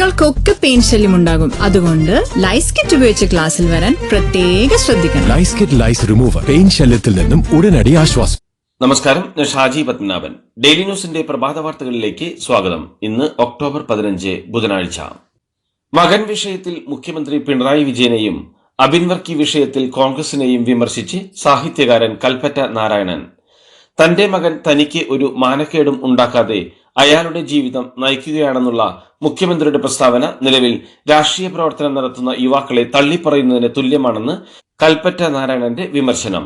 കുട്ടികൾക്കൊക്കെ പെയിൻ ശല്യം ഉണ്ടാകും. അതുകൊണ്ട് ലൈസ് കിറ്റ് ഉപയോഗിച്ച് ക്ലാസ്സിൽ വരാൻ പ്രത്യേക ശ്രദ്ധിക്കണം. ലൈസ് കിറ്റ് ലൈസ് റിമൂവർ പെയിൻ ശല്യത്തിൽ നിന്നും ഉടനടി ആശ്വാസം. നമസ്കാരം ഞാൻ ഷാജി പത്മനാഭൻ. ഡെയിലി ന്യൂസിന്റെ പ്രഭാത വാർത്തകളിലേക്ക് സ്വാഗതം. ഇന്ന് ഒക്ടോബർ പതിനഞ്ച് ബുധനാഴ്ച. മകൻ വിഷയത്തിൽ മുഖ്യമന്ത്രി പിണറായി വിജയനെയും അബിൻവർക്കി വിഷയത്തിൽ കോൺഗ്രസിനെയും വിമർശിച്ച് സാഹിത്യകാരൻ കൽപ്പറ്റ നാരായണൻ. തന്റെ മകൻ തനിക്ക് ഒരു മാനക്കേടും ഉണ്ടാക്കാതെ അയാളുടെ ജീവിതം നയിക്കുകയാണെന്നുള്ള മുഖ്യമന്ത്രിയുടെ പ്രസ്താവന നിലവിൽ രാഷ്ട്രീയ പ്രവർത്തനം നടത്തുന്ന യുവാക്കളെ തള്ളിപ്പറയുന്നതിന് തുല്യമാണെന്ന് കൽപ്പറ്റ നാരായണന്റെ വിമർശനം.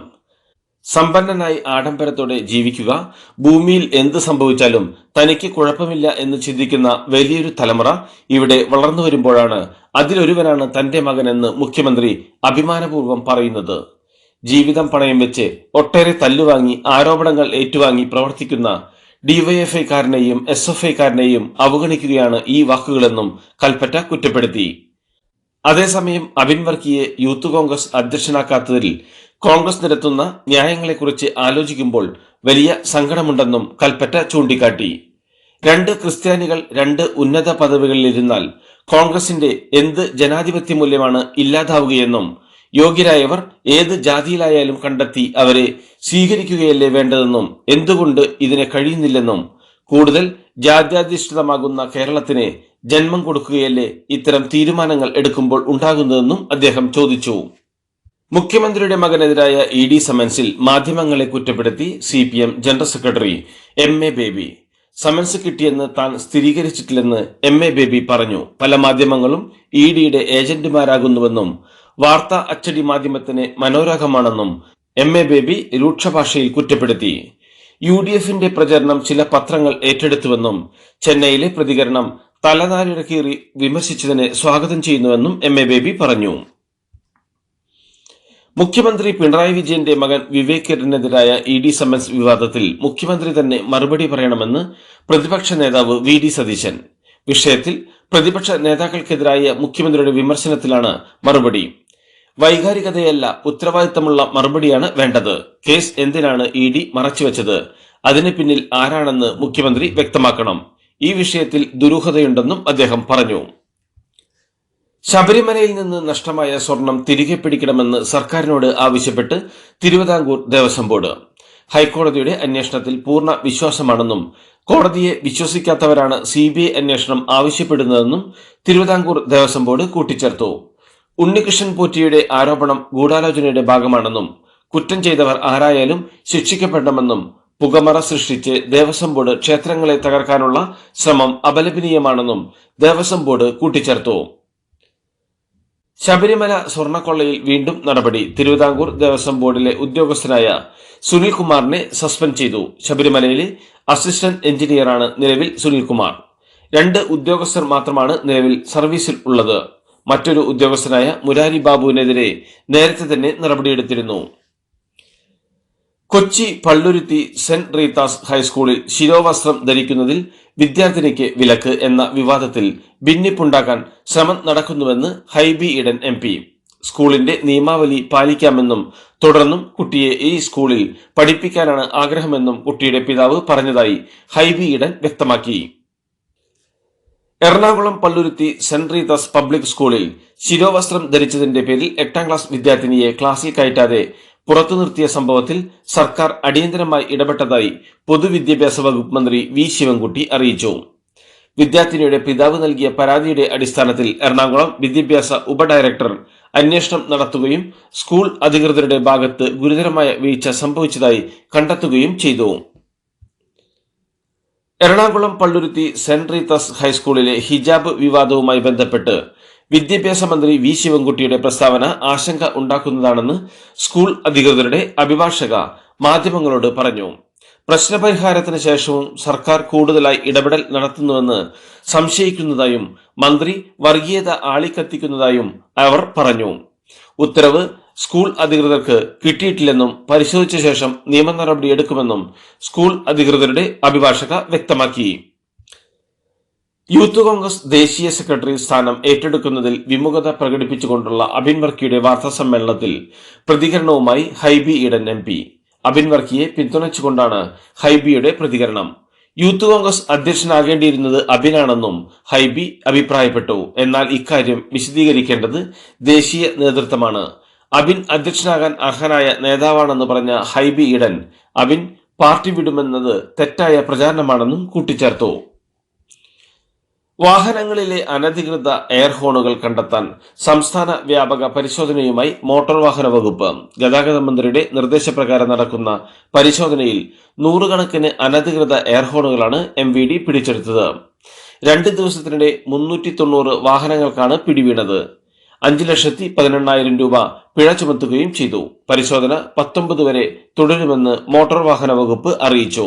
സമ്പന്നനായി ആഡംബരത്തോടെ ജീവിക്കുക ഭൂമിയിൽ എന്ത് സംഭവിച്ചാലും തനിക്ക് കുഴപ്പമില്ല എന്ന് ചിന്തിക്കുന്ന വലിയൊരു തലമുറ ഇവിടെ വളർന്നു വരുമ്പോഴാണ് അതിലൊരുവനാണ് തന്റെ മകനെന്ന് മുഖ്യമന്ത്രി അഭിമാനപൂർവം പറയുന്നത്. ജീവിതം പണയം വെച്ച് ഒട്ടേറെ തല്ലുവാങ്ങി ആരോപണങ്ങൾ ഏറ്റുവാങ്ങി പ്രവർത്തിക്കുന്ന ഡിവൈഎഫ്ഐക്കാരനെയും എസ് എഫ് ഐക്കാരനെയും അവഗണിക്കുകയാണ് ഈ വാക്കുകളെന്നും കൽപ്പറ്റ കുറ്റപ്പെടുത്തി. അതേസമയം അബിൻ വർക്കിയെ യൂത്ത് കോൺഗ്രസ് അധ്യക്ഷനാക്കാത്തതിൽ കോൺഗ്രസ് നിരത്തുന്ന ന്യായങ്ങളെക്കുറിച്ച് ആലോചിക്കുമ്പോൾ വലിയ സങ്കടമുണ്ടെന്നും കൽപ്പറ്റ ചൂണ്ടിക്കാട്ടി. രണ്ട് ക്രിസ്ത്യാനികൾ രണ്ട് ഉന്നത പദവികളിലിരുന്നാൽ കോൺഗ്രസിന്റെ എന്ത് ജനാധിപത്യ മൂല്യമാണ് ഇല്ലാതാവുകയെന്നും യോഗ്യരായവർ ഏത് ജാതിയിലായാലും കണ്ടെത്തി അവരെ സ്വീകരിക്കുകയല്ലേ വേണ്ടതെന്നും എന്തുകൊണ്ട് ഇതിന് കഴിയുന്നില്ലെന്നും കൂടുതൽ ജാത്യാധിഷ്ഠിതമാകുന്ന കേരളത്തിന് ജന്മം കൊടുക്കുകയല്ലേ ഇത്തരം തീരുമാനങ്ങൾ എടുക്കുമ്പോൾ ഉണ്ടാകുന്നതെന്നും അദ്ദേഹം ചോദിച്ചു. മുഖ്യമന്ത്രിയുടെ മകനെതിരായ ഇ ഡി സമൻസിൽ മാധ്യമങ്ങളെ കുറ്റപ്പെടുത്തി C P M general secretary M A Baby. Summons കിട്ടിയെന്ന് താൻ സ്ഥിരീകരിച്ചിട്ടില്ലെന്ന് എം എ ബേബി പറഞ്ഞു. പല മാധ്യമങ്ങളും ഇ ഡിയുടെ ഏജന്റുമാരാകുന്നുവെന്നും വാർത്താ അച്ചടി മാധ്യമത്തിന് മനോരാഗമാണെന്നും എം എ ബേബി രൂക്ഷഭാഷയിൽ കുറ്റപ്പെടുത്തി. യു ഡി എഫിന്റെ പ്രചരണം ചില പത്രങ്ങൾ ഏറ്റെടുത്തുവെന്നും ചെന്നൈയിലെ പ്രതികരണം തലനാരിഴ കീറി വിമർശിച്ചതിനെ സ്വാഗതം ചെയ്യുന്നുവെന്നും എം എ ബേബി പറഞ്ഞു. മുഖ്യമന്ത്രി പിണറായി വിജയന്റെ മകൻ വിവേകിനെതിരായ ഇ ഡി സമൻസ് വിവാദത്തിൽ മുഖ്യമന്ത്രി തന്നെ മറുപടി പറയണമെന്ന് പ്രതിപക്ഷ നേതാവ് വി ഡി സതീശൻ. വിഷയത്തിൽ പ്രതിപക്ഷ നേതാക്കൾക്കെതിരായ മുഖ്യമന്ത്രിയുടെ വിമർശനത്തിലാണ് മറുപടി. വൈകാരികതയല്ല ഉത്തരവാദിത്തമുള്ള മറുപടിയാണ് വേണ്ടത്. കേസ് എന്തിനാണ് ഇ ഡി മറച്ചുവെച്ചത്? അതിന് പിന്നിൽ ആരാണെന്ന് മുഖ്യമന്ത്രി വ്യക്തമാക്കണം. ഈ വിഷയത്തിൽ ദുരൂഹതയുണ്ടെന്നും അദ്ദേഹം പറഞ്ഞു. ശബരിമലയിൽ നിന്ന് നഷ്ടമായ സ്വർണം തിരികെ പിടിക്കണമെന്ന് സർക്കാരിനോട് ആവശ്യപ്പെട്ട് തിരുവിതാംകൂർ ദേവസ്വം ബോർഡ്. ഹൈക്കോടതിയുടെ അന്വേഷണത്തിൽ പൂർണ വിശ്വാസമാണെന്നും കോടതിയെ വിശ്വസിക്കാത്തവരാണ് സി ബി ഐ അന്വേഷണം ആവശ്യപ്പെടുന്നതെന്നും തിരുവിതാംകൂർ ദേവസ്വം ബോർഡ് കൂട്ടിച്ചേർത്തു. ഉണ്ണികൃഷ്ണൻ പോറ്റിയുടെ ആരോപണം ഗൂഢാലോചനയുടെ ഭാഗമാണെന്നും കുറ്റം ചെയ്തവർ ആരായാലും ശിക്ഷിക്കപ്പെടണമെന്നും പുകമറ സൃഷ്ടിച്ച് ദേവസ്വം ബോർഡ് ക്ഷേത്രങ്ങളെ തകർക്കാനുള്ള ശ്രമം അപലപനീയമാണെന്നും ദേവസ്വം ബോർഡ് കൂട്ടിച്ചേർത്തു. ശബരിമല സ്വർണക്കൊള്ളയിൽ വീണ്ടും നടപടി. തിരുവിതാംകൂർ ദേവസ്വം ബോർഡിലെ ഉദ്യോഗസ്ഥനായ സുനിൽകുമാറിനെ സസ്പെൻഡ് ചെയ്തു. ശബരിമലയിലെ അസിസ്റ്റന്റ് എഞ്ചിനീയറാണ് നിലവിൽ സുനിൽകുമാർ. രണ്ട് ഉദ്യോഗസ്ഥർ മാത്രമാണ് നിലവിൽ സർവീസിൽ ഉള്ളത്. മറ്റൊരു ഉദ്യോഗസ്ഥനായ മുരാരി ബാബുവിനെതിരെ നേരത്തെ തന്നെ നടപടിയെടുത്തിരുന്നു. കൊച്ചി പള്ളുരുത്തി സെന്റ് റീത്താസ് ഹൈസ്കൂളിൽ ശിരോവസ്ത്രം ധരിക്കുന്നതിൽ വിദ്യാർത്ഥിനിക്ക് വിലക്ക് എന്ന വിവാദത്തിൽ ഭിന്നിപ്പുണ്ടാക്കാൻ ശ്രമം നടക്കുന്നുവെന്ന് ഹൈബി ഇടൻ എം പി. സ്കൂളിന്റെ നിയമാവലി പാലിക്കാമെന്നും തുടർന്നും കുട്ടിയെ ഈ സ്കൂളിൽ പഠിപ്പിക്കാനാണ് ആഗ്രഹമെന്നും കുട്ടിയുടെ പിതാവ് പറഞ്ഞതായി ഹൈബി ഇടൻ വ്യക്തമാക്കി. Ernakulam Palluruthy saint Rita's public സ്കൂളിൽ ശിരോവസ്ത്രം ധരിച്ചതിന്റെ പേരിൽ എട്ടാം ക്ലാസ് വിദ്യാർത്ഥിനിയെ ക്ലാസ്സിൽ കയറ്റാതെ പുറത്തു നിർത്തിയ സംഭവത്തിൽ സർക്കാർ അടിയന്തരമായി ഇടപെട്ടതായി പൊതുവിദ്യാഭ്യാസ വകുപ്പ് മന്ത്രി വി ശിവൻകുട്ടി അറിയിച്ചു. വിദ്യാർത്ഥിനിയുടെ പിതാവ് നൽകിയ പരാതിയുടെ അടിസ്ഥാനത്തിൽ എറണാകുളം വിദ്യാഭ്യാസ ഉപഡയറക്ടർ അന്വേഷണം നടത്തുകയും സ്കൂൾ അധികൃതരുടെ ഭാഗത്ത് ഗുരുതരമായ വീഴ്ച സംഭവിച്ചതായി കണ്ടെത്തുകയും ചെയ്തു. എറണാകുളം പള്ളുരുത്തി സെന്റ് റീത്തസ് ഹൈസ്കൂളിലെ ഹിജാബ് വിവാദവുമായി ബന്ധപ്പെട്ട് വിദ്യാഭ്യാസ മന്ത്രി വി ശിവൻകുട്ടിയുടെ പ്രസ്താവന ആശങ്ക ഉണ്ടാക്കുന്നതാണെന്ന് സ്കൂൾ അധികൃതരുടെ അഭിഭാഷക മാധ്യമങ്ങളോട് പറഞ്ഞു. പ്രശ്നപരിഹാരത്തിന് ശേഷവും സർക്കാർ കൂടുതലായി ഇടപെടൽ നടത്തുന്നുവെന്ന് സംശയിക്കുന്നതായും മന്ത്രി വർഗീയത ആളിക്കത്തിക്കുന്നതായും അവർ പറഞ്ഞു. ഉത്തരവ് സ്കൂൾ അധികൃതർക്ക് കിട്ടിയിട്ടില്ലെന്നും പരിശോധിച്ച ശേഷം നിയമ നടപടിയെടുക്കുമെന്നും സ്കൂൾ അധികൃതരുടെ അഭിഭാഷക വ്യക്തമാക്കി. യൂത്ത് കോൺഗ്രസ് ദേശീയ സെക്രട്ടറി സ്ഥാനം ഏറ്റെടുക്കുന്നതിൽ വിമുഖത പ്രകടിപ്പിച്ചുകൊണ്ടുള്ള അബിൻ വർക്കിയുടെ വാർത്താ സമ്മേളനത്തിൽ പ്രതികരണവുമായി ഹൈബി ഈഡൻ എം പി. അബിൻ വർക്കിയെ പിന്തുണച്ചുകൊണ്ടാണ് ഹൈബിയുടെ പ്രതികരണം. യൂത്ത് കോൺഗ്രസ് അധ്യക്ഷനാകേണ്ടിയിരുന്നത് അബിനാണെന്നും ഹൈബി അഭിപ്രായപ്പെട്ടു. എന്നാൽ ഇക്കാര്യം വിശദീകരിക്കേണ്ടത് ദേശീയ നേതൃത്വമാണ്. അബിൻ അധ്യക്ഷനാകാൻ അർഹനായ നേതാവാണെന്ന് പറഞ്ഞ ഹൈബി ഈഡൻ അബിൻ പാർട്ടി വിടുമെന്നത് തെറ്റായ പ്രചാരണമാണെന്നും കൂട്ടിച്ചേർത്തു. വാഹനങ്ങളിലെ അനധികൃത എയർ ഹോണുകൾ കണ്ടെത്താൻ സംസ്ഥാന വ്യാപക പരിശോധനയുമായി മോട്ടോർ വാഹന വകുപ്പ്. ഗതാഗത മന്ത്രിയുടെ നിർദ്ദേശപ്രകാരം നടക്കുന്ന പരിശോധനയിൽ നൂറുകണക്കിന് അനധികൃത എയർ ഹോണുകളാണ് എം വി ഡി പിടിച്ചെടുത്തത്. രണ്ട് ദിവസത്തിനിടെ മുന്നൂറ്റി തൊണ്ണൂറ് വാഹനങ്ങൾക്കാണ് പിടിവീണത്. അഞ്ച് ലക്ഷത്തി പതിനെണ്ണായിരം രൂപ പിഴ ചുമത്തുകയും ചെയ്തു. പരിശോധന പത്തൊമ്പത് വരെ തുടരുമെന്ന് മോട്ടോർ വാഹന വകുപ്പ് അറിയിച്ചു.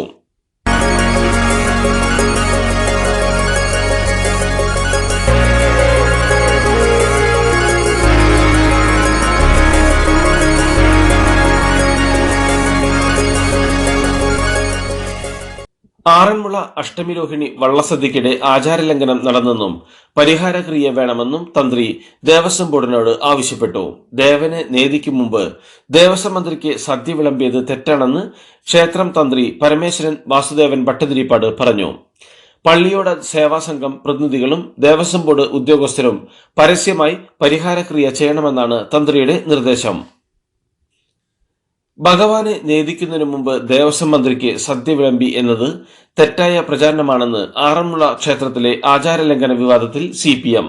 ആറന്മുള അഷ്ടമിരോഹിണി വള്ളസദ്യക്കിടെ ആചാരലംഘനം നടന്നെന്നും പരിഹാരക്രിയ വേണമെന്നും തന്ത്രി ദേവസ്വം ബോർഡിനോട് ആവശ്യപ്പെട്ടു. ദേവനെ നേതിക്കു മുമ്പ് ദേവസ്വം മന്ത്രിക്ക് സദ്യ വിളമ്പിയത് തെറ്റാണെന്ന് ക്ഷേത്രം തന്ത്രി പരമേശ്വരൻ വാസുദേവൻ ഭട്ടതിരിപ്പാട് പറഞ്ഞു. പള്ളിയോട സേവാ സംഘം പ്രതിനിധികളും ദേവസ്വം ബോർഡ് ഉദ്യോഗസ്ഥരും പരസ്യമായി പരിഹാരക്രിയ ചെയ്യണമെന്നാണ് തന്ത്രിയുടെ നിർദ്ദേശം. ഭഗവാനെ നേദിക്കുന്നതിന് മുമ്പ് ദേവസ്വം മന്ത്രിക്ക് സദ്യ വിളമ്പി എന്നത് തെറ്റായ പ്രചാരണമാണെന്ന് ആറന്മുള ക്ഷേത്രത്തിലെ ആചാരലംഘന വിവാദത്തിൽ സി പി എം.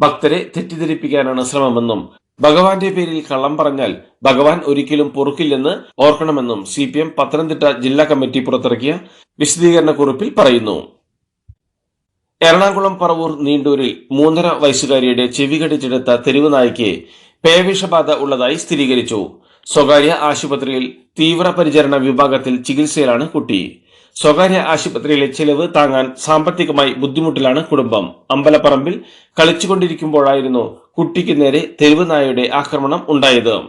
ഭക്തരെ തെറ്റിദ്ധരിപ്പിക്കാനാണ് ശ്രമമെന്നും ഭഗവാന്റെ പേരിൽ കള്ളം പറഞ്ഞാൽ ഭഗവാൻ ഒരിക്കലും പൊറുക്കില്ലെന്ന് ഓർക്കണമെന്നും സി പി എം പത്തനംതിട്ട ജില്ലാ കമ്മിറ്റി പുറത്തിറക്കിയ വിശദീകരണ കുറിപ്പിൽ പറയുന്നു. എറണാകുളം പറവൂർ നീണ്ടൂരിൽ മൂന്നര വയസ്സുകാരിയുടെ ചെവി കടിച്ചെടുത്ത തെരുവ് പേവിഷബാധ ഉള്ളതായി സ്ഥിരീകരിച്ചു. സ്വകാര്യ ആശുപത്രിയിൽ തീവ്രപരിചരണ വിഭാഗത്തിൽ ചികിത്സയിലാണ് കുട്ടി. സ്വകാര്യ ആശുപത്രിയിലെ ചെലവ് താങ്ങാൻ സാമ്പത്തികമായി ബുദ്ധിമുട്ടിലാണ് കുടുംബം. അമ്പലപ്പറമ്പിൽ കളിച്ചുകൊണ്ടിരിക്കുമ്പോഴായിരുന്നു കുട്ടിക്ക് നേരെ തെരുവ് നായയുടെ ആക്രമണം ഉണ്ടായത്.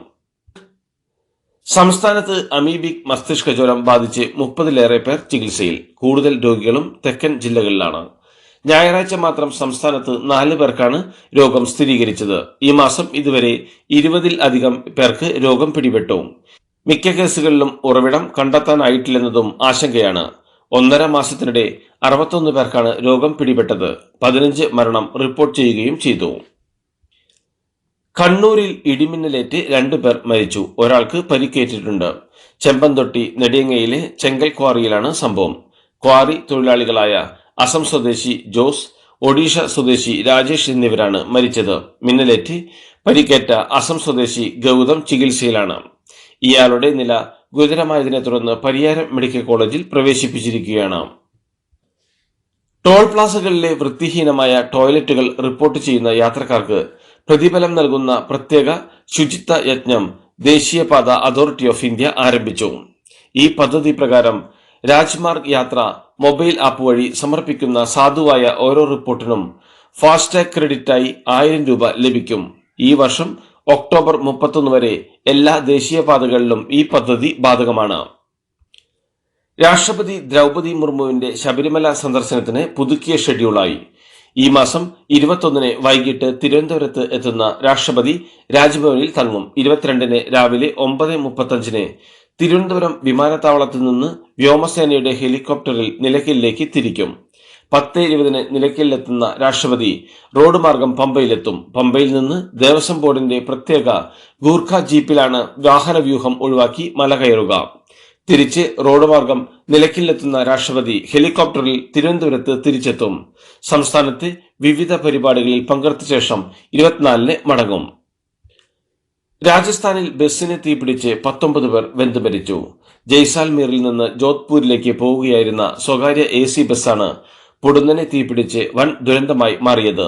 സംസ്ഥാനത്ത് അമീബിക് മസ്തിഷ്ക ജ്വരം ബാധിച്ച് മുപ്പതിലേറെ പേർ ചികിത്സയിൽ. കൂടുതൽ രോഗികളും തെക്കൻ ജില്ലകളിലാണ്. ഞായറാഴ്ച മാത്രം സംസ്ഥാനത്ത് നാല് പേർക്കാണ് രോഗം സ്ഥിരീകരിച്ചത്. ഈ മാസം ഇതുവരെ ഇരുപതിൽ അധികം പേർക്ക് രോഗം പിടിപെട്ടു. മിക്ക കേസുകളിലും ഉറവിടം കണ്ടെത്താനായിട്ടില്ലെന്നതും ആശങ്കയാണ്. ഒന്നര മാസത്തിനിടെ അറുപത്തൊന്ന് പേർക്കാണ് രോഗം പിടിപെട്ടത്. പതിനഞ്ച് മരണം റിപ്പോർട്ട് ചെയ്യുകയും ചെയ്തു. കണ്ണൂരിൽ ഇടിമിന്നലേറ്റ് രണ്ടു പേർ മരിച്ചു. ഒരാൾക്ക് പരിക്കേറ്റിട്ടുണ്ട്. ചെമ്പന്തൊട്ടി നെടിയങ്ങയിലെ ചെങ്കൽ ക്വാറിയിലാണ് സംഭവം. ക്വാറി തൊഴിലാളികളായ അസം സ്വദേശി ജോസ് ഒഡീഷ സ്വദേശി രാജേഷ് എന്നിവരാണ് മരിച്ചത്. മിന്നലേറ്റ് പരിക്കേറ്റ അസം സ്വദേശി ഗൗതം ചികിത്സയിലാണ്. ഇയാളുടെ നില ഗുരുതരമായതിനെ തുടർന്ന് പരിയാരം മെഡിക്കൽ കോളേജിൽ പ്രവേശിപ്പിച്ചിരിക്കുകയാണ്. ടോൾ പ്ലാസകളിലെ വൃത്തിഹീനമായ ടോയ്ലറ്റുകൾ റിപ്പോർട്ട് ചെയ്യുന്ന യാത്രക്കാർക്ക് പ്രതിഫലം നൽകുന്ന പ്രത്യേക ശുചിത്വ യജ്ഞം ദേശീയപാത അതോറിറ്റി ഓഫ് ഇന്ത്യ ആരംഭിച്ചു. ഈ പദ്ധതി പ്രകാരം രാജ്മാർഗ് യാത്ര മൊബൈൽ ആപ്പ് വഴി സമർപ്പിക്കുന്ന സാധുവായ ഓരോ റിപ്പോർട്ടിനും ഫാസ്ടാഗ് ക്രെഡിറ്റായി ആയിരം രൂപ ലഭിക്കും. ഈ വർഷം ഒക്ടോബർ മുപ്പത്തൊന്ന് വരെ എല്ലാ ദേശീയപാതകളിലും ഈ പദ്ധതി ബാധകമാണ്. രാഷ്ട്രപതി ദ്രൗപദി മുർമുവിന്റെ ശബരിമല സന്ദർശനത്തിന് പുതുക്കിയ ഷെഡ്യൂളായി. ഈ മാസം ഇരുപത്തൊന്നിന് വൈകിട്ട് തിരുവനന്തപുരത്ത് എത്തുന്ന രാഷ്ട്രപതി രാജ്ഭവനിൽ തങ്ങും. ഇരുപത്തിരണ്ടിന് രാവിലെ ഒമ്പത് മുപ്പത്തഞ്ചിന് തിരുവനന്തപുരം വിമാനത്താവളത്തിൽ നിന്ന് വ്യോമസേനയുടെ ഹെലികോപ്റ്ററിൽ നിലയ്ക്കലിലേക്ക് തിരിക്കും. പത്ത് ഇരുപതിന് നിലയ്ക്കലിലെത്തുന്ന രാഷ്ട്രപതി റോഡ് മാർഗം പമ്പയിലെത്തും. പമ്പയിൽ നിന്ന് ദേവസ്വം ബോർഡിന്റെ പ്രത്യേക ഗൂർഖ ജീപ്പിലാണ് വാഹനവ്യൂഹം ഒഴിവാക്കി മല കയറുക. തിരിച്ച് റോഡ് മാർഗം നിലയ്ക്കലിലെത്തുന്ന രാഷ്ട്രപതി ഹെലികോപ്റ്ററിൽ തിരുവനന്തപുരത്ത് തിരിച്ചെത്തും. സംസ്ഥാനത്ത് വിവിധ പരിപാടികളിൽ പങ്കെടുത്ത ശേഷം ഇരുപത്തിനാലിന് മടങ്ങും. രാജസ്ഥാനിൽ ബസ്സിനെ തീപിടിച്ച് പത്തൊമ്പത് പേർ വെന്ത് മരിച്ചു. ജയ്സാൽമീറിൽ നിന്ന് ജോധ്പൂരിലേക്ക് പോവുകയായിരുന്ന സ്വകാര്യ എ സി ബസ്സാണ് പൊടുന്നനെ തീപിടിച്ച് വൻ ദുരന്തമായി മാറിയത്.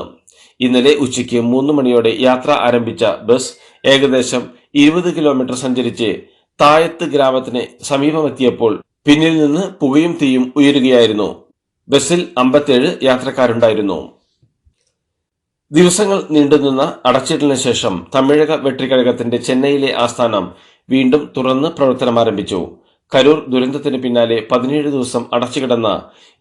ഇന്നലെ ഉച്ചയ്ക്ക് മൂന്ന് മണിയോടെ യാത്ര ആരംഭിച്ച ബസ് ഏകദേശം ഇരുപത് കിലോമീറ്റർ സഞ്ചരിച്ച് തായത്ത് ഗ്രാമത്തിന് സമീപമെത്തിയപ്പോൾ പിന്നിൽ നിന്ന് പുകയും തീയും ഉയരുകയായിരുന്നു. ബസ്സിൽ അമ്പത്തേഴ് യാത്രക്കാരുണ്ടായിരുന്നു. ദിവസങ്ങൾ നീണ്ടുനിന്ന അടച്ചിടലിന് ശേഷം തമിഴക വെട്ടിക്കഴകത്തിന്റെ ചെന്നൈയിലെ ആസ്ഥാനം വീണ്ടും തുറന്ന് പ്രവർത്തനമാരംഭിച്ചു കരൂർ ദുരന്തത്തിന് പിന്നാലെ പതിനേഴ് ദിവസം അടച്ചുകിടന്ന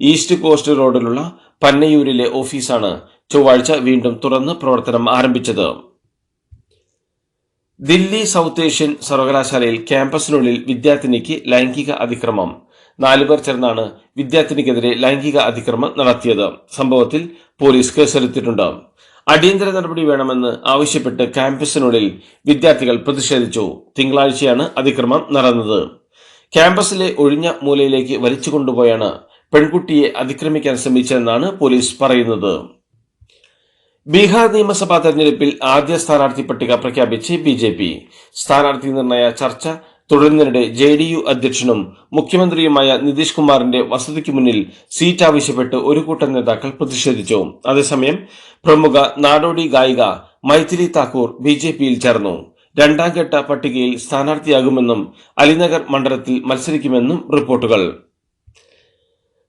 ഈസ്റ്റ് കോസ്റ്റ് റോഡിലുള്ള പന്നയൂരിലെ ഓഫീസാണ് ചൊവ്വാഴ്ച വീണ്ടും തുറന്ന് പ്രവർത്തനം ആരംഭിച്ചത്. ദില്ലി സൗത്ത് ഏഷ്യൻ സർവകലാശാലയിൽ ക്യാമ്പസിനുള്ളിൽ വിദ്യാർത്ഥിനിക്ക് ലൈംഗിക അതിക്രമം. നാലുപേർ ചേർന്നാണ് വിദ്യാർത്ഥിനിക്കെതിരെ ലൈംഗിക അതിക്രമം നടത്തിയത്. സംഭവത്തിൽ പോലീസ് കേസെടുത്തിട്ടുണ്ട്. അടിയന്തര നടപടി വേണമെന്ന് ആവശ്യപ്പെട്ട് ക്യാമ്പസിനുള്ളിൽ വിദ്യാർത്ഥികൾ പ്രതിഷേധിച്ചു. തിങ്കളാഴ്ചയാണ് അതിക്രമം നടന്നത്. ക്യാമ്പസിലെ ഒഴിഞ്ഞ മൂലയിലേക്ക് വലിച്ചു കൊണ്ടുപോയാണ് പെൺകുട്ടിയെ അതിക്രമിക്കാൻ ശ്രമിച്ചതെന്നാണ് പോലീസ് പറയുന്നത്. ബീഹാർ നിയമസഭാ തെരഞ്ഞെടുപ്പിൽ ആദ്യ സ്ഥാനാർത്ഥി പട്ടിക പ്രഖ്യാപിച്ച് ബി ജെ പി. സ്ഥാനാർത്ഥി നിർണയ ചർച്ച തുടരുന്നതിനിടെ ജെ ഡി യു അധ്യക്ഷനും മുഖ്യമന്ത്രിയുമായ നിതീഷ് കുമാറിന്റെ വസതിക്ക് മുന്നിൽ സീറ്റ് ആവശ്യപ്പെട്ട് ഒരു കൂട്ടം നേതാക്കൾ പ്രതിഷേധിച്ചു. അതേസമയം പ്രമുഖ നാടോടി ഗായിക മൈഥിലി താക്കൂർ ബി ജെ പിയിൽ ചേർന്നു. രണ്ടാം ഘട്ട പട്ടികയിൽ സ്ഥാനാർത്ഥിയാകുമെന്നും അലിനഗർ മണ്ഡലത്തിൽ മത്സരിക്കുമെന്നും റിപ്പോർട്ടുകൾ.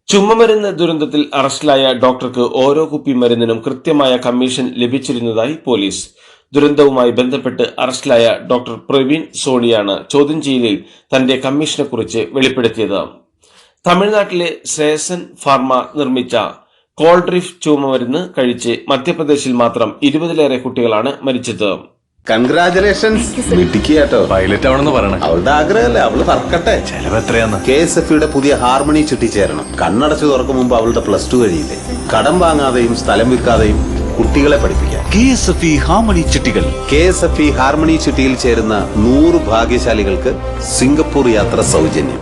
ചുമമരുന്ന് ദുരന്തത്തിൽ അറസ്റ്റിലായ ഡോക്ടർക്ക് ഓരോ കുപ്പി മരുന്നിനും കൃത്യമായ കമ്മീഷൻ ലഭിച്ചിരുന്നതായി പോലീസ്. ദുരന്തവുമായി ബന്ധപ്പെട്ട് അറസ്റ്റിലായ ഡോക്ടർ പ്രവീൺ സോണിയാണ് ചോദ്യം ചെയ്യലിൽ തന്റെ കമ്മീഷനെ കുറിച്ച് വെളിപ്പെടുത്തിയത്. തമിഴ്നാട്ടിലെ സേസൻ ഫാർമ നിർമ്മിച്ച കോൾഡ്രിഫ് ചുമമരുന്ന് കഴിച്ച് മധ്യപ്രദേശിൽ മാത്രം ഇരുപതിലേറെ കുട്ടികളാണ് മരിച്ചത്. കൺഗ്രാചുലേഷൻസ് പൈലറ്റ് ആവണമെന്ന് പറയണേ. അവളുടെ ആഗ്രഹമല്ലേ? അവൾ പറക്കട്ടെ. ചെലവ് എത്രയാന്ന്? കെ എസ് എഫ് യുടെ പുതിയ ഹാർമണി ചുറ്റി ചേരണം കണ്ണടച്ചു തുറക്കും മുമ്പ് അവളുടെ പ്ലസ് ടു കഴിയില്ലേ? കടം വാങ്ങാതെയും സ്ഥലം വിൽക്കാതെയും കുട്ടികളെ പഠിപ്പിക്കാം. K S F E harmony ചിട്ടികൾ. K S F E harmony ചിട്ടിയിൽ ചേരുന്ന നൂറ് ഭാഗ്യശാലികൾക്ക് സിംഗപ്പൂർ യാത്ര സൗജന്യം.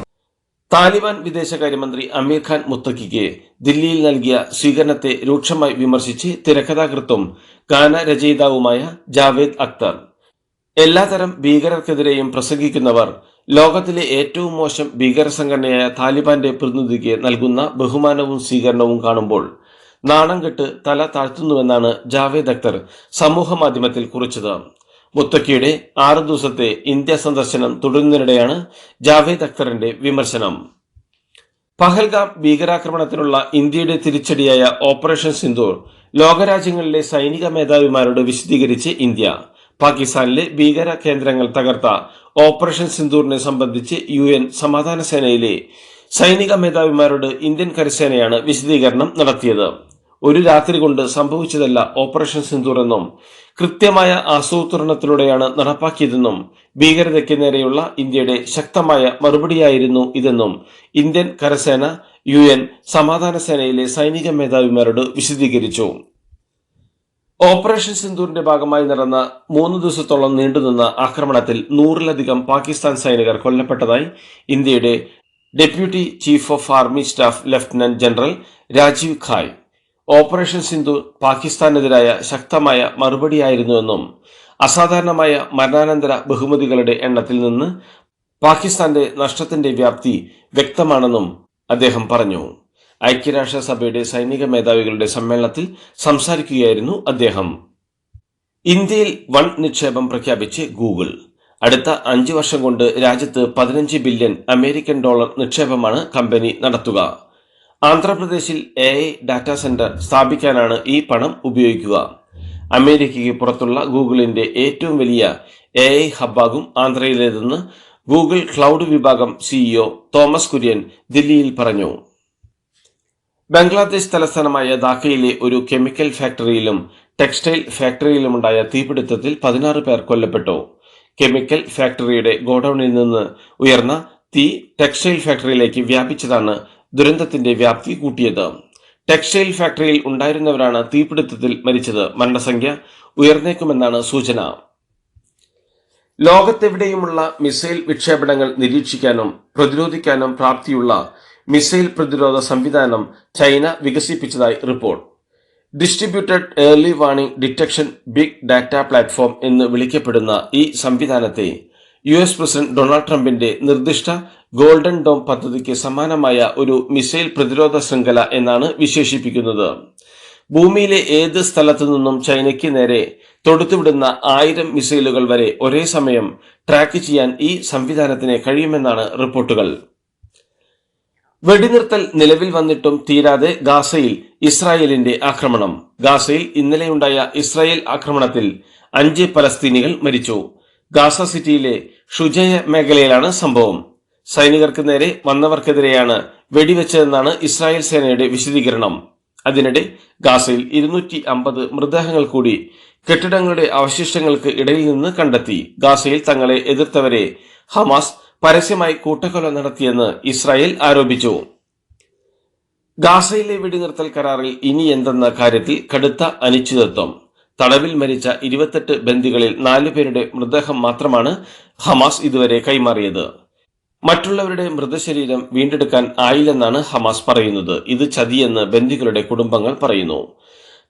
താലിബാൻ വിദേശകാര്യമന്ത്രി അമീർ ഖാൻ മുത്തക്കിക്ക് ദില്ലിയിൽ നൽകിയ സ്വീകരണത്തെ രൂക്ഷമായി വിമർശിച്ച് തിരക്കഥാകൃത്തും ഗാനരചയിതാവുമായ ജാവേദ് അക്തർ. എല്ലാതരം ഭീകരർക്കെതിരെയും പ്രസംഗിക്കുന്നവർ ലോകത്തിലെ ഏറ്റവും മോശം ഭീകര സംഘടനയായ താലിബാന്റെ പ്രതിനിധിക്ക് നൽകുന്ന ബഹുമാനവും സ്വീകരണവും കാണുമ്പോൾ നാണം കെട്ട് തല താഴ്ത്തുന്നുവെന്നാണ് ജാവേദ് അക്തർ സമൂഹ മാധ്യമത്തിൽ കുറിച്ചത്. മുത്തക്കിയുടെ ആറ് ദിവസത്തെ ഇന്ത്യ സന്ദർശനം തുടരുന്നതിനിടെയാണ് ജാവേദ് അക്തറിന്റെ വിമർശനം. പഹൽഗാം ഭീകരാക്രമണത്തിനുള്ള ഇന്ത്യയുടെ തിരിച്ചടിയായ ഓപ്പറേഷൻ സിന്ദൂർ ലോകരാജ്യങ്ങളിലെ സൈനിക മേധാവിമാരോട് വിശദീകരിച്ച് ഇന്ത്യ. പാകിസ്ഥാനിലെ ഭീകര കേന്ദ്രങ്ങൾ തകർത്ത ഓപ്പറേഷൻ സിന്ദൂറിനെ സംബന്ധിച്ച് യു എൻ സമാധാന സേനയിലെ സൈനിക മേധാവിമാരോട് ഇന്ത്യൻ കരസേനയാണ് വിശദീകരണം നടത്തിയത്. ഒരു രാത്രി കൊണ്ട് സംഭവിച്ചതല്ല ഓപ്പറേഷൻ സിന്ദൂർ എന്നും കൃത്യമായ ആസൂത്രണത്തിലൂടെയാണ് നടപ്പാക്കിയതെന്നും ഭീകരതയ്ക്ക് നേരെയുള്ള ഇന്ത്യയുടെ ശക്തമായ മറുപടിയായിരുന്നു ഇതെന്നും ഇന്ത്യൻ കരസേന യു എൻ സമാധാന സേനയിലെ സൈനിക മേധാവിമാരോട് വിശദീകരിച്ചു. ഓപ്പറേഷൻ സിന്ദൂറിന്റെ ഭാഗമായി നടന്ന മൂന്ന് ദിവസത്തോളം നീണ്ടുനിന്ന ആക്രമണത്തിൽ നൂറിലധികം പാകിസ്ഥാൻ സൈനികർ കൊല്ലപ്പെട്ടതായി ഇന്ത്യയുടെ deputy chief of army staff lieutenant general Rajiv Ghai. Operation Sindhu പാകിസ്ഥാനെതിരായ ശക്തമായ മറുപടിയായിരുന്നുവെന്നും അസാധാരണമായ മരണാനന്തര ബഹുമതികളുടെ എണ്ണത്തിൽ നിന്ന് പാകിസ്ഥാന്റെ നഷ്ടത്തിന്റെ വ്യാപ്തി വ്യക്തമാണെന്നും അദ്ദേഹം പറഞ്ഞു. ഐക്യരാഷ്ട്രസഭയുടെ സൈനിക മേധാവികളുടെ സമ്മേളനത്തിൽ സംസാരിക്കുകയായിരുന്നു അദ്ദേഹം. ഇന്ത്യയിൽ വൺ നിക്ഷേപം പ്രഖ്യാപിച്ച് ഗൂഗിൾ. അടുത്ത അഞ്ച് വർഷം കൊണ്ട് രാജ്യത്ത് പതിനഞ്ച് ബില്യൺ അമേരിക്കൻ ഡോളർ നിക്ഷേപമാണ് കമ്പനി നടത്തുക. ആന്ധ്രാപ്രദേശിൽ എ ഐ ഡാറ്റാ സെന്റർ സ്ഥാപിക്കാനാണ് ഈ പണം ഉപയോഗിക്കുക. അമേരിക്കയ്ക്ക് പുറത്തുള്ള ഗൂഗിളിന്റെ ഏറ്റവും വലിയ എ ഐ ഹബ്ബാകും ആന്ധ്രയിലേതെന്ന് ഗൂഗിൾ ക്ലൗഡ് വിഭാഗം സിഇഒ തോമസ് കുര്യൻ ദില്ലിയിൽ പറഞ്ഞു. ബംഗ്ലാദേശ് തലസ്ഥാനമായ ധാക്കയിലെ ഒരു കെമിക്കൽ ഫാക്ടറിയിലും ടെക്സ്റ്റൈൽ ഫാക്ടറിയിലുമുണ്ടായ തീപിടുത്തത്തിൽ പതിനാറ് പേർ കൊല്ലപ്പെട്ടു. കെമിക്കൽ ഫാക്ടറിയുടെ ഗോഡൌണിൽ നിന്ന് ഉയർന്ന തീ ടെക്സ്റ്റൈൽ ഫാക്ടറിയിലേക്ക് വ്യാപിച്ചതാണ് ദുരന്തത്തിന്റെ വ്യാപ്തി കൂട്ടിയത്. ടെക്സ്റ്റൈൽ ഫാക്ടറിയിൽ ഉണ്ടായിരുന്നവരാണ് തീപിടുത്തത്തിൽ മരിച്ചത്. മരണസംഖ്യ ഉയർന്നേക്കുമെന്നാണ് സൂചന. ലോകത്തെവിടെയുമുള്ള മിസൈൽ വിക്ഷേപണങ്ങൾ നിരീക്ഷിക്കാനും പ്രതിരോധിക്കാനും പ്രാപ്തിയുള്ള മിസൈൽ പ്രതിരോധ സംവിധാനം China വികസിപ്പിച്ചതായി report. Distributed early warning detection big data platform എന്ന് വിളിക്കപ്പെടുന്ന ഈ സംവിധാനത്തെ യു എസ് പ്രസിഡന്റ് ഡൊണാൾഡ് ട്രംപിന്റെ നിർദ്ദിഷ്ട ഗോൾഡൻ ഡോം പദ്ധതിക്ക് സമാനമായ ഒരു മിസൈൽ പ്രതിരോധ ശൃംഖല എന്നാണ് വിശേഷിപ്പിക്കുന്നത്. ഭൂമിയിലെ ഏത് സ്ഥലത്തു നിന്നും ചൈനയ്ക്ക് നേരെ തൊടുത്തുവിടുന്ന ആയിരം മിസൈലുകൾ വരെ ഒരേ സമയം ട്രാക്ക് ചെയ്യാൻ ഈ സംവിധാനത്തിന് കഴിയുമെന്നാണ് റിപ്പോർട്ടുകൾ. വെടിനിർത്തൽ നിലവിൽ വന്നിട്ടും തീരാതെ ഗാസയിൽ ഇസ്രായേലിന്റെ ആക്രമണം. ഗാസയിൽ ഇന്നലെയുണ്ടായ ഇസ്രായേൽ ആക്രമണത്തിൽ അഞ്ച് പലസ്തീനികൾ മരിച്ചു. ഗാസ സിറ്റിയിലെ ഷുജയ മേഖലയിലാണ് സംഭവം. സൈനികർക്ക് നേരെ വന്നവർക്കെതിരെയാണ് വെടിവെച്ചതെന്നാണ് ഇസ്രായേൽ സേനയുടെ വിശദീകരണം. അതിനിടെ ഗാസയിൽ ഇരുന്നൂറ്റി അമ്പത് മൃതദേഹങ്ങൾ കൂടി കെട്ടിടങ്ങളുടെ അവശിഷ്ടങ്ങൾക്ക് ഇടയിൽ നിന്ന് കണ്ടെത്തി. ഗാസയിൽ തങ്ങളെ എതിർത്തവരെ ഹമാസ് പരസ്യമായി കൂട്ടക്കൊല നടത്തിയെന്ന് ഇസ്രായേൽ ആരോപിച്ചു. ഗാസയിലെ വെടിനിർത്തൽ കരാറിൽ ഇനി എന്തെന്ന കാര്യത്തിൽ കടുത്ത അനിശ്ചിതത്വം. തടവിൽ മരിച്ച ഇരുപത്തെട്ട് ബന്ദികളിൽ നാലു പേരുടെ മൃതദേഹം മാത്രമാണ് ഹമാസ് ഇതുവരെ കൈമാറിയത്. മറ്റുള്ളവരുടെ മൃതശരീരം വീണ്ടെടുക്കാൻ ആയില്ലെന്നാണ് ഹമാസ് പറയുന്നത്. ഇത് ചതിയെന്ന് ബന്ദികളുടെ കുടുംബങ്ങൾ പറയുന്നു.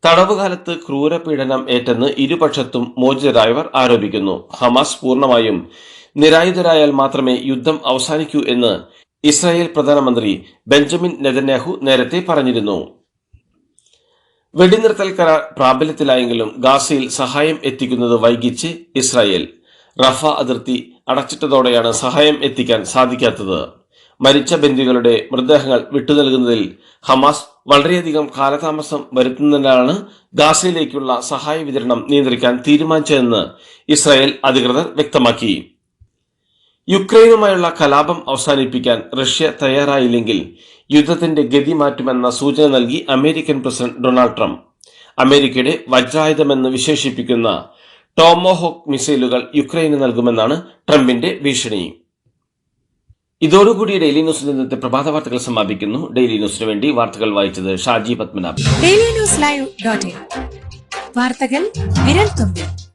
തടവുകാലത്ത് ക്രൂരപീഡനം ഏറ്റെന്ന് ഇരുപക്ഷത്തും മോചിതരായവർ ആരോപിക്കുന്നു. ഹമാസ് പൂർണമായും നിരായുധരായാൽ മാത്രമേ യുദ്ധം അവസാനിക്കൂ എന്ന് ഇസ്രായേൽ പ്രധാനമന്ത്രി ബെഞ്ചമിൻ നെതന്യാഹു നേരത്തെ പറഞ്ഞിരുന്നു. വെടിനിർത്തൽ കരാർ പ്രാബല്യത്തിലായെങ്കിലും ഗാസയിൽ സഹായം എത്തിക്കുന്നത് വൈകിച്ച് ഇസ്രായേൽ. റഫ അതിർത്തി അടച്ചിട്ടതോടെയാണ് സഹായം എത്തിക്കാൻ സാധിക്കാത്തത്. മരിച്ച ബന്ദികളുടെ മൃതദേഹങ്ങൾ വിട്ടുനൽകുന്നതിൽ ഹമാസ് വളരെയധികം കാലതാമസം വരുത്തുന്നതിനാണ് ഗാസയിലേക്കുള്ള സഹായ വിതരണം നിയന്ത്രിക്കാൻ തീരുമാനിച്ചതെന്ന് ഇസ്രായേൽ അധികൃതർ വ്യക്തമാക്കി. യുക്രൈനുമായുള്ള കലാപം അവസാനിപ്പിക്കാൻ റഷ്യ തയ്യാറായില്ലെങ്കിൽ യുദ്ധത്തിന്റെ ഗതി മാറ്റുമെന്ന സൂചന നൽകി അമേരിക്കൻ പ്രസിഡന്റ് ഡൊണാൾഡ് ട്രംപ്. അമേരിക്കയുടെ വജ്രായുധമെന്ന് വിശേഷിപ്പിക്കുന്ന ടോമോഹോക്ക് മിസൈലുകൾ യുക്രൈന് നൽകുമെന്നാണ് ട്രംപിന്റെ ഭീഷണി. ഇതോടുകൂടി ഡെയിലി ന്യൂസ് ഇന്നത്തെ പ്രഭാത വാർത്തകൾ സമാപിക്കുന്നു. ഡെയിലി ന്യൂസിന് വേണ്ടി വാർത്തകൾ വായിച്ചത് Shaji Padmanabhan. Daily news live വാർത്തകൾ വിരൽ തുമ്പിൽ.